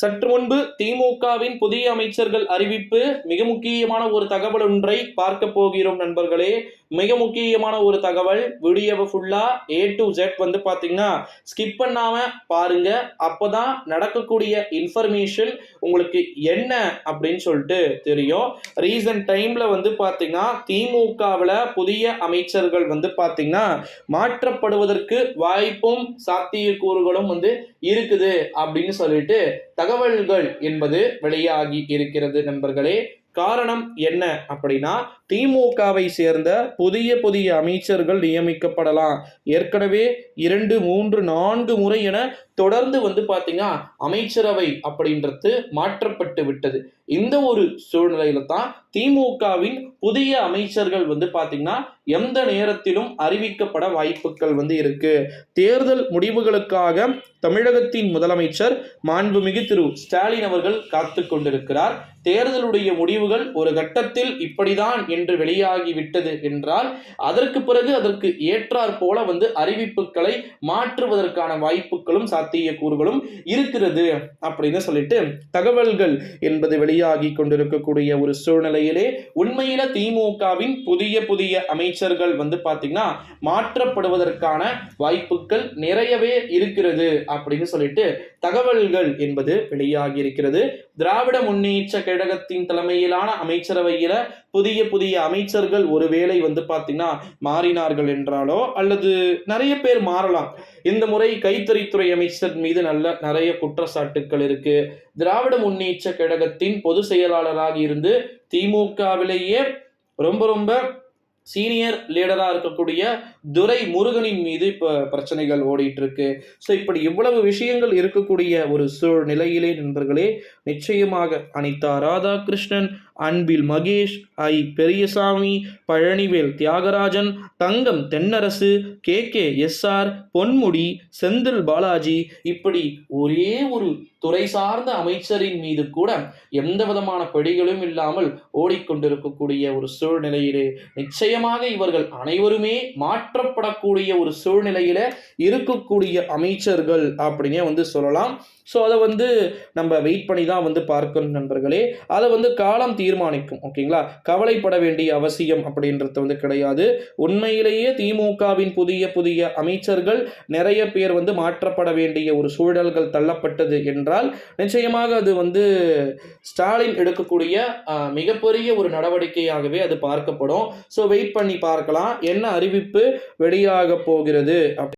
சற்று முன்பு திமுகவின் புதிய அமைச்சர்கள் அறிவிப்பு மிக முக்கியமான ஒரு தகவல் ஒன்றை பார்க்க போகிறோம் நண்பர்களே. மிக முக்கியமான ஒரு தகவல் வீடியோவை ஃபுல்லா ஏ டு ஜெட் வந்து பாத்தீங்கன்னா ஸ்கிப் பண்ணாம பாருங்க. அப்பதான் நடக்கக்கூடிய இன்ஃபர்மேஷன் உங்களுக்கு என்ன அப்படின்னு சொல்லிட்டு தெரியும். ரீசன்ட் டைம்ல வந்து பாத்தீங்கன்னா திமுகவில் புதிய அமைச்சர்கள் வந்து பாத்தீங்கன்னா மாற்றப்படுவதற்கு வாய்ப்பும் சாத்தியக்கூறுகளும் வந்து இருக்குது அப்படின்னு சொல்லிட்டு தகவல்கள் என்பது வெளியாகி இருக்கிறது நண்பர்களே. காரணம் என்ன அப்படின்னா திமுகவை சேர்ந்த புதிய புதிய அமைச்சர்கள் நியமிக்கப்படலாம். ஏற்கனவே இரண்டு மூன்று நான்கு முறை என தொடர்ந்து வந்து பார்த்தீங்கன்னா அமைச்சரவை அப்படின்றது மாற்றப்பட்டு விட்டது. இந்த ஒரு சூழ்நிலையில தான் திமுகவின் புதிய அமைச்சர்கள் வந்து பார்த்தீங்கன்னா எந்த நேரத்திலும் அறிவிக்கப்பட வாய்ப்புகள் வந்து இருக்கு. தேர்தல் முடிவுகளுக்காக தமிழகத்தின் முதலமைச்சர் மாண்புமிகு திரு. ஸ்டாலின் அவர்கள் காத்து கொண்டிருக்கிறார். தேர்தலுடைய முடிவுகள் ஒரு கட்டத்தில் இப்படிதான் இன்று வெளியாகிவிட்டது என்றால் அதற்கு பிறகு அதற்கு ஏற்றாற் போல வந்து அறிவிப்புகளை மாற்றுவதற்கான வாய்ப்புகளும் சாத்தியக்கூறுகளும் இருக்கிறது அப்படின்னு சொல்லிட்டு தகவல்கள் என்பது வெளியாகி கொண்டிருக்கக்கூடிய ஒரு சூழ்நிலையிலே உண்மையில திமுகவின் புதிய புதிய அமைச்சர்கள் வந்து பார்த்தீங்கன்னா மாற்றப்படுவதற்கான வாய்ப்புகள் நிறையவே இருக்கிறது அப்படின்னு சொல்லிட்டு தகவல்கள் என்பது வெளியாகி இருக்கிறது. திராவிட முன்னேற்ற கழகத்தின் தலைமையிலான அமைச்சரவையில புதிய புதிய அமைச்சர்கள் ஒருவேளை வந்து பார்த்தீங்கன்னா மாறினார்கள் என்றாலோ அல்லது நிறைய பேர் மாறலாம். இந்த முறை கைத்தறித்துறை அமைச்சர் மீது நல்ல நிறைய குற்றச்சாட்டுக்கள் இருக்கு. திராவிட முன்னேற்ற கழகத்தின் பொது செயலாளராக இருந்து திமுகவிலேயே ரொம்ப ரொம்ப சீனியர் லீடராக இருக்கக்கூடிய துரை முருகனின் மீது இப்போ பிரச்சனைகள் ஓடிட்டு இருக்கு ஸோ இப்படி இவ்வளவு விஷயங்கள் இருக்கக்கூடிய ஒரு சூழ்நிலையிலே நண்பர்களே நிச்சயமாக Anitha Radhakrishnan Anbil Mahesh I. Periyasamy Palanivel Thiagarajan Thangam Thennarasu K. K. SR Ponmudi Senthil Balaji. இப்படி ஒரே ஒரு துறை சார்ந்த அமைச்சரின் மீது கூட எந்த விதமான படிகளும் இல்லாமல் ஓடிக்கொண்டிருக்கக்கூடிய ஒரு சூழ்நிலையிலே நிச்சயமாக இவர்கள் அனைவருமே மாற்றப்படக்கூடிய ஒரு சூழ்நிலையில இருக்கக்கூடிய அமைச்சர்கள் அப்படின்னே வந்து சொல்லலாம். ஸோ அதை வந்து நம்ம வெயிட் பண்ணி தான் வந்து பார்க்கணும் நண்பர்களே. அதை வந்து காலம் தீர்மானிக்கும் ஓகேங்களா? கவலைப்பட வேண்டிய அவசியம் அப்படின்றது வந்து கிடையாது. உண்மையிலேயே திமுகவின் புதிய புதிய அமைச்சர்கள் நிறைய பேர் வந்து மாற்றப்பட வேண்டிய ஒரு சூழல்கள் தள்ளப்பட்டது என்றால் நிச்சயமாக அது வந்து ஸ்டாலின் எடுக்கக்கூடிய மிகப்பெரிய ஒரு நடவடிக்கையாகவே அது பார்க்கப்படும். ஸோ வெயிட் பண்ணி பார்க்கலாம். என்ன அறிவிப்பு வெளியாக போகிறது? அப்படி